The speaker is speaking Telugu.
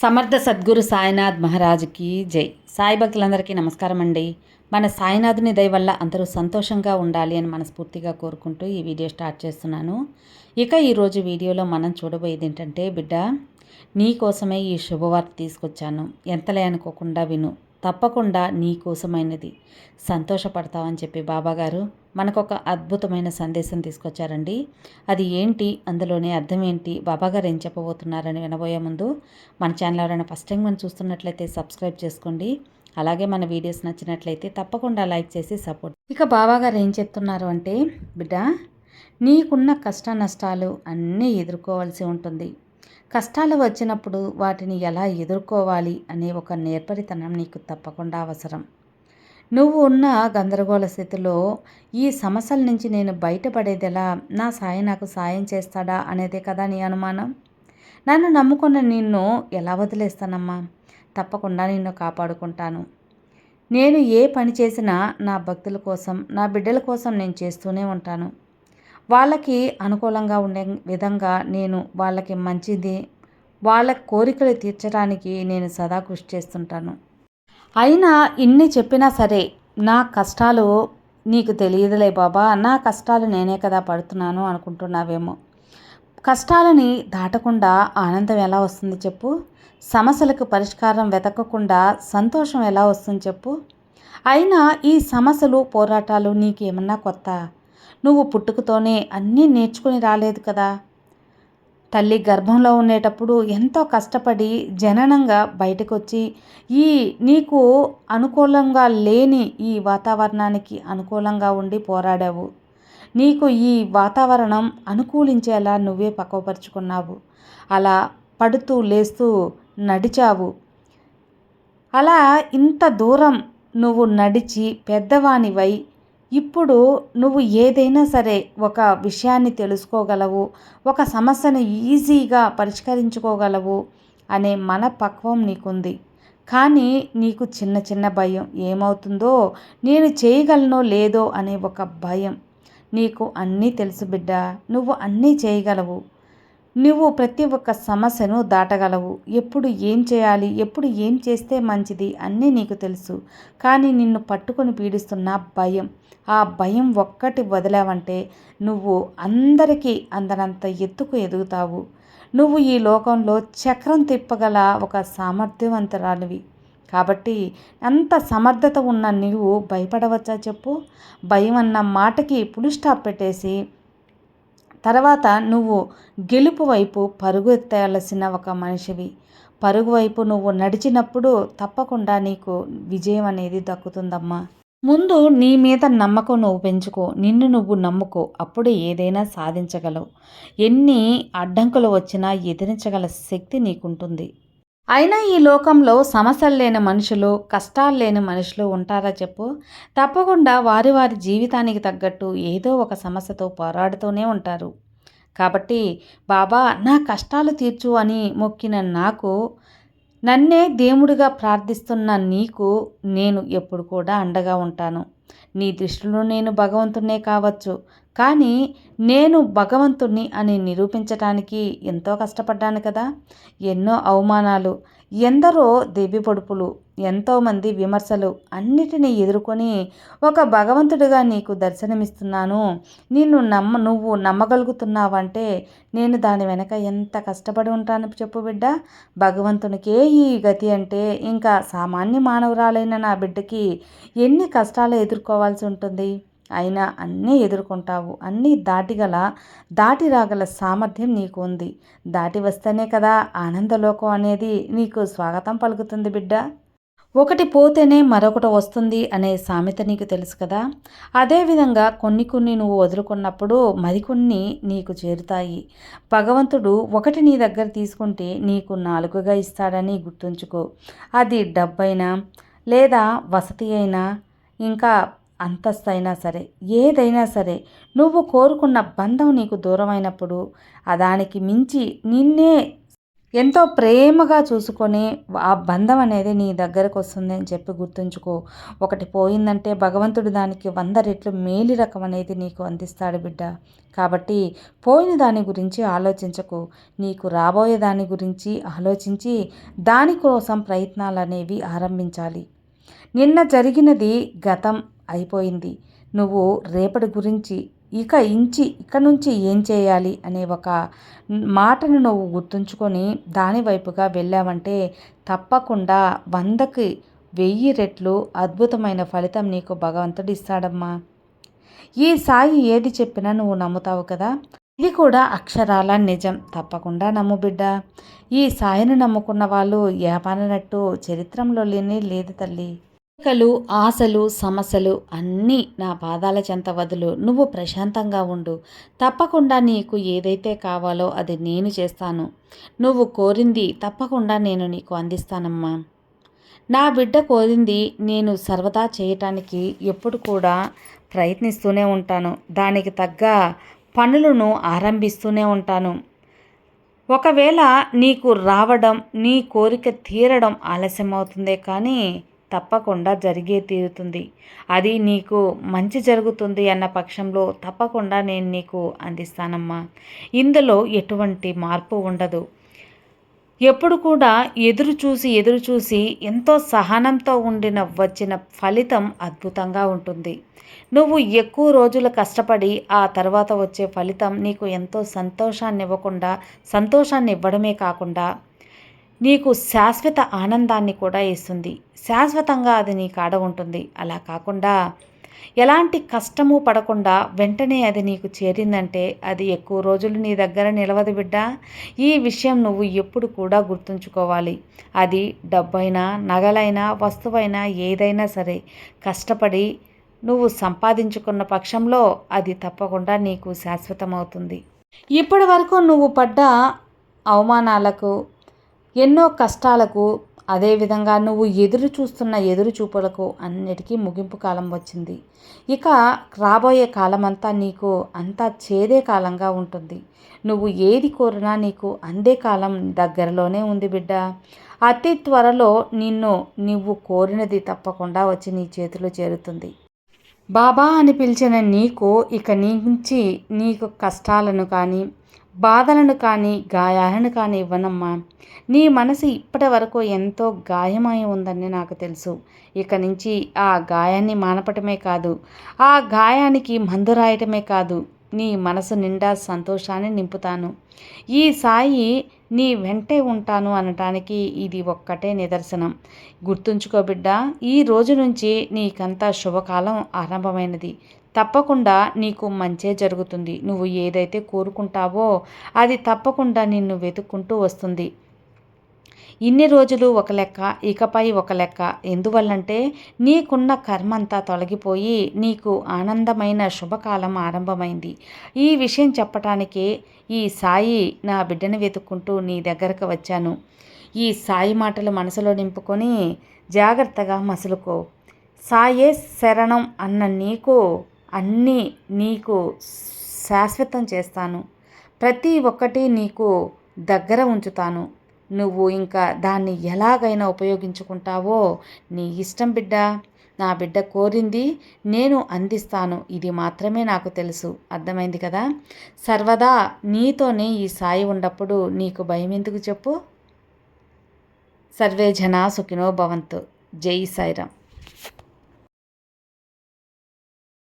సమర్థ సద్గురు సాయినాథ్ మహారాజ్కి జై. సాయి భక్తులందరికీ నమస్కారం అండి. మన సాయినాథుని దయ వల్ల అందరూ సంతోషంగా ఉండాలి అని మనస్ఫూర్తిగా కోరుకుంటూ ఈ వీడియో స్టార్ట్ చేస్తున్నాను. ఇక ఈరోజు వీడియోలో మనం చూడబోయేది ఏంటంటే బిడ్డ నీ కోసమే ఈ శుభవార్త తీసుకొచ్చాను. ఎంతలే అనుకోకుండా విను. తప్పకుండా నీ కోసమైనది. సంతోషపడతావని చెప్పి బాబాగారు మనకొక అద్భుతమైన సందేశం తీసుకొచ్చారండి. అది ఏంటి? అందులోనే అర్థం ఏంటి? బాబాగారు ఏం చెప్పబోతున్నారని వినబోయే ముందు మన ఛానల్ ఎవరైనా ఫస్ట్ టైం మనం చూస్తున్నట్లయితే సబ్స్క్రైబ్ చేసుకోండి. అలాగే మన వీడియోస్ నచ్చినట్లయితే తప్పకుండా లైక్ చేసి సపోర్ట్. ఇక బాబాగారు ఏం చెప్తున్నారు అంటే బిడ్డ నీకున్న కష్ట నష్టాలు అన్నీ ఎదుర్కోవాల్సి ఉంటుంది. కష్టాలు వచ్చినప్పుడు వాటిని ఎలా ఎదుర్కోవాలి అనే ఒక నేర్పరితనం నీకు తప్పకుండా అవసరం. నువ్వు ఉన్న గందరగోళ స్థితిలో ఈ సమస్యల నుంచి నేను బయటపడేదెలా? నా సాయి నాకు సాయం చేస్తాడా అనేదే కదా నీ అనుమానం? నన్ను నమ్ముకున్న నిన్ను ఎలా వదిలేస్తానమ్మా? తప్పకుండా నిన్ను కాపాడుకుంటాను. నేను ఏ పని చేసినా నా భక్తుల కోసం నా బిడ్డల కోసం నేను చేస్తూనే ఉంటాను. వాళ్ళకి అనుకూలంగా ఉండే విధంగా నేను వాళ్ళకి మంచిది వాళ్ళ కోరికలు తీర్చడానికి నేను సదా కృషి చేస్తుంటాను. అయినా ఇన్ని చెప్పినా సరే నా కష్టాలు నీకు తెలియదులే బాబా నా కష్టాలు నేనే కదా పడుతున్నాను అనుకుంటున్నావేమో. కష్టాలని దాటకుండా ఆనందం ఎలా వస్తుంది చెప్పు? సమస్యలకు పరిష్కారం వెతకకుండా సంతోషం ఎలా వస్తుంది చెప్పు? అయినా ఈ సమస్యలు పోరాటాలు నీకేమన్నా కొత్త? నువ్వు పుట్టుకతోనే అన్నీ నేర్చుకుని రాలేదు కదా. తల్లి గర్భంలో ఉండేటప్పుడు ఎంతో కష్టపడి జననంగా బయటకు వచ్చి ఈ నీకు అనుకూలంగా లేని ఈ వాతావరణానికి అనుకూలంగా ఉండి పోరాడావు. నీకు ఈ వాతావరణం అనుకూలించేలా నువ్వే పక్కపరుచుకున్నావు అలా పడుతూ లేస్తూ నడిచావు. అలా ఇంత దూరం నువ్వు నడిచి పెద్దవానివై ఇప్పుడు నువ్వు ఏదైనా సరే ఒక విషయాన్ని తెలుసుకోగలవు ఒక సమస్యను ఈజీగా పరిష్కరించుకోగలవు అనే మనపక్వం నీకుంది. కానీ నీకు చిన్న చిన్న భయం ఏమవుతుందో నేను చేయగలనో లేదో అనే ఒక భయం నీకు అన్నీ తెలుసు బిడ్డ నువ్వు అన్నీ చేయగలవు. నువ్వు ప్రతి ఒక్క సమస్యను దాటగలవు. ఎప్పుడు ఏం చేయాలి ఎప్పుడు ఏం చేస్తే మంచిది అన్నీ నీకు తెలుసు. కానీ నిన్ను పట్టుకొని పీడిస్తున్న భయం. ఆ భయం ఒక్కటి వదిలావంటే నువ్వు అందరికీ అందనంత ఎత్తుకు ఎదుగుతావు. నువ్వు ఈ లోకంలో చక్రం తిప్పగల ఒక సామర్థ్యవంతురాలివి. కాబట్టి అంత సమర్థత ఉన్న నీవు భయపడవచ్చా చెప్పు? భయం అన్న మాటకి పులి స్టాప్ పెట్టేసి తర్వాత నువ్వు గెలుపు వైపు పరుగు ఎత్తాల్సిన ఒక మనిషివి. పరుగు వైపు నువ్వు నడిచినప్పుడు తప్పకుండా నీకు విజయం అనేది దక్కుతుందమ్మా. ముందు నీ మీద నమ్మకం నువ్వు పెంచుకో. నిన్ను నువ్వు నమ్ముకో. అప్పుడు ఏదైనా సాధించగలవు. ఎన్ని అడ్డంకులు వచ్చినా ఎదిరించగల శక్తి నీకుంటుంది. అయినా ఈ లోకంలో సమస్యలు లేని మనుషులు కష్టాలు లేని మనుషులు ఉంటారా చెప్పు? తప్పకుండా వారి వారి జీవితానికి తగ్గట్టు ఏదో ఒక సమస్యతో పోరాడుతూనే ఉంటారు. కాబట్టి బాబా నా కష్టాలు తీర్చు అని మొక్కిన నాకు నన్నే దేవుడిగా ప్రార్థిస్తున్న నీకు నేను ఎప్పుడు కూడా అండగా ఉంటాను. నీ దృష్టిలో నేను భగవంతున్నే కావచ్చు. కానీ నేను భగవంతుణ్ణి అని నిరూపించటానికి ఎంతో కష్టపడ్డాను కదా. ఎన్నో అవమానాలు ఎందరో దెబ్బి పొడుపులు ఎంతోమంది విమర్శలు అన్నిటినీ ఎదుర్కొని ఒక భగవంతుడిగా నీకు దర్శనమిస్తున్నాను. నిన్ను నమ్మ నువ్వు నమ్మగలుగుతున్నావంటే నేను దాని వెనక ఎంత కష్టపడి ఉంటాను చెప్పు బిడ్డ. భగవంతునికే ఈ గతి అంటే ఇంకా సామాన్య మానవురాలైన నా బిడ్డకి ఎన్ని కష్టాలు ఎదుర్కోవాల్సి ఉంటుంది. అయినా అన్నీ ఎదుర్కొంటావు. అన్నీ దాటిగల దాటి రాగల సామర్థ్యం నీకు ఉంది. దాటి వస్తేనే కదా ఆనందలోకం అనేది నీకు స్వాగతం పలుకుతుంది బిడ్డ. ఒకటి పోతేనే మరొకటి వస్తుంది అనే సామెత నీకు తెలుసు కదా. అదేవిధంగా కొన్ని కొన్ని నువ్వు వదులుకున్నప్పుడు మరికొన్ని నీకు చేరుతాయి. భగవంతుడు ఒకటి నీ దగ్గర తీసుకుంటే నీకు నాలుగుగా ఇస్తాడని గుర్తుంచుకో. అది డబ్బైనా లేదా వసతి అయినా ఇంకా అంతస్తు అయినా సరే ఏదైనా సరే నువ్వు కోరుకున్న బంధం నీకు దూరమైనప్పుడు దానికి మించి నిన్నే ఎంతో ప్రేమగా చూసుకొని ఆ బంధం అనేది నీ దగ్గరకు వస్తుంది అని చెప్పి గుర్తుంచుకో. ఒకటి పోయిందంటే భగవంతుడు దానికి వంద రెట్లు మేలి రకం అనేది నీకు అందిస్తాడు బిడ్డ. కాబట్టి పోయిన దాని గురించి ఆలోచించకు. నీకు రాబోయే దాని గురించి ఆలోచించి దానికోసం ప్రయత్నాలు అనేవి ఆరంభించాలి. నిన్న జరిగినది గతం అయిపోయింది. నువ్వు రేపటి గురించి ఇక ఇంచి ఇక నుంచి ఏం చేయాలి అనే ఒక మాటను నువ్వు గుర్తుంచుకొని దాని వైపుగా వెళ్ళావంటే తప్పకుండా వందకి వెయ్యి రెట్లు అద్భుతమైన ఫలితం నీకు భగవంతుడు ఇస్తాడమ్మా. ఈ సాయి ఏది చెప్పినా నువ్వు నమ్ముతావు కదా? ఇది కూడా అక్షరాల నిజం. తప్పకుండా నమ్ము బిడ్డ. ఈ సాయిని నమ్ముకున్న వాళ్ళు ఏమనట్టు చరిత్రంలో లేని లేదు తల్లి. కోరికలు ఆశలు సమస్యలు అన్నీ నా పాదాల చెంత వదులు. నువ్వు ప్రశాంతంగా ఉండు. తప్పకుండా నీకు ఏదైతే కావాలో అది నేను చేస్తాను. నువ్వు కోరింది తప్పకుండా నేను నీకు అందిస్తానమ్మా. నా బిడ్డ కోరింది నేను సర్వదా చేయటానికి ఎప్పుడు కూడా ప్రయత్నిస్తూనే ఉంటాను. దానికి తగ్గ పనులను ఆరంభిస్తూనే ఉంటాను. ఒకవేళ నీకు రావడం నీ కోరిక తీరడం ఆలస్యమవుతుందే కానీ తప్పకుండా జరిగే తీరుతుంది. అది నీకు మంచి జరుగుతుంది అన్న పక్షంలో తప్పకుండా నేను నీకు అందిస్తానమ్మా. ఇందులో ఎటువంటి మార్పు ఉండదు. ఎప్పుడు కూడా ఎదురు చూసి ఎదురు చూసి ఎంతో సహనంతో ఉండిన వచ్చిన ఫలితం అద్భుతంగా ఉంటుంది. నువ్వు ఎక్కువ రోజులు కష్టపడి ఆ తర్వాత వచ్చే ఫలితం నీకు ఎంతో సంతోషాన్ని ఇవ్వకుండా సంతోషాన్ని ఇవ్వడమే కాకుండా నీకు శాశ్వత ఆనందాన్ని కూడా ఇస్తుంది. శాశ్వతంగా అది నీ కాడ ఉంటుంది. అలా కాకుండా ఎలాంటి కష్టము పడకుండా వెంటనే అది నీకు చేరిందంటే అది ఎక్కువ రోజులు నీ దగ్గర నిలవదు బిడ్డ. ఈ విషయం నువ్వు ఎప్పుడు కూడా గుర్తుంచుకోవాలి. అది డబ్బైనా నగలైనా వస్తువైనా ఏదైనా సరే కష్టపడి నువ్వు సంపాదించుకున్న పక్షంలో అది తప్పకుండా నీకు శాశ్వతమవుతుంది. ఇప్పటి వరకు నువ్వు పడ్డ అవమానాలకు ఎన్నో కష్టాలకు అదేవిధంగా నువ్వు ఎదురు చూస్తున్న ఎదురు చూపులకు అన్నిటికీ ముగింపు కాలం వచ్చింది. ఇక రాబోయే కాలమంతా నీకు అంతా చేదే కాలంగా ఉంటుంది. నువ్వు ఏది కోరినా నీకు అందే కాలం దగ్గరలోనే ఉంది బిడ్డ. అతి త్వరలో నిన్ను నువ్వు కోరినది తప్పకుండా వచ్చి నీ చేతిలో చేరుతుంది. బాబా అని పిలిచిన నీకు ఇక నుంచి నీకు కష్టాలను కానీ బాధలను కానీ గాయాలను కానీ ఇవ్వనమ్మా. నీ మనసు ఇప్పటి వరకు ఎంతో గాయమై ఉందని నాకు తెలుసు. ఇక నుంచి ఆ గాయాన్ని మానపటమే కాదు ఆ గాయానికి మందు రాయటమే కాదు నీ మనసు నిండా సంతోషాన్ని నింపుతాను. ఈ సాయి నీ వెంటే ఉంటాను అనటానికి ఇది ఒక్కటే నిదర్శనం. గుర్తుంచుకో బిడ్డ ఈ రోజు నుంచి నీకంతా శుభకాలం ఆరంభమైనది. తప్పకుండా నీకు మంచే జరుగుతుంది. నువ్వు ఏదైతే కోరుకుంటావో అది తప్పకుండా నిన్ను వెతుక్కుంటూ వస్తుంది. ఇన్ని రోజులు ఒక లెక్క ఇకపై ఒక లెక్క. ఎందువల్లంటే నీకున్న కర్మంతా తొలగిపోయి నీకు ఆనందమైన శుభకాలం ఆరంభమైంది. ఈ విషయం చెప్పటానికి ఈ సాయి నా బిడ్డను వెతుక్కుంటూ నీ దగ్గరకు వచ్చాను. ఈ సాయి మాటలు మనసులో నింపుకొని జాగ్రత్తగా మసులుకో. సాయే శరణం అన్న నీకు అన్నీ నీకు శాశ్వతం చేస్తాను. ప్రతి ఒక్కటి నీకు దగ్గర ఉంచుతాను. నువ్వు ఇంకా దాన్ని ఎలాగైనా ఉపయోగించుకుంటావో నీ ఇష్టం బిడ్డ. నా బిడ్డ కోరింది నేను అందిస్తాను. ఇది మాత్రమే నాకు తెలుసు. అర్థమైంది కదా? సర్వదా నీతోనే ఈ సాయి ఉన్నప్పుడు నీకు భయం ఎందుకు చెప్పు? సర్వే జనా సుఖినో భవంతు. జై సాయిరామ్.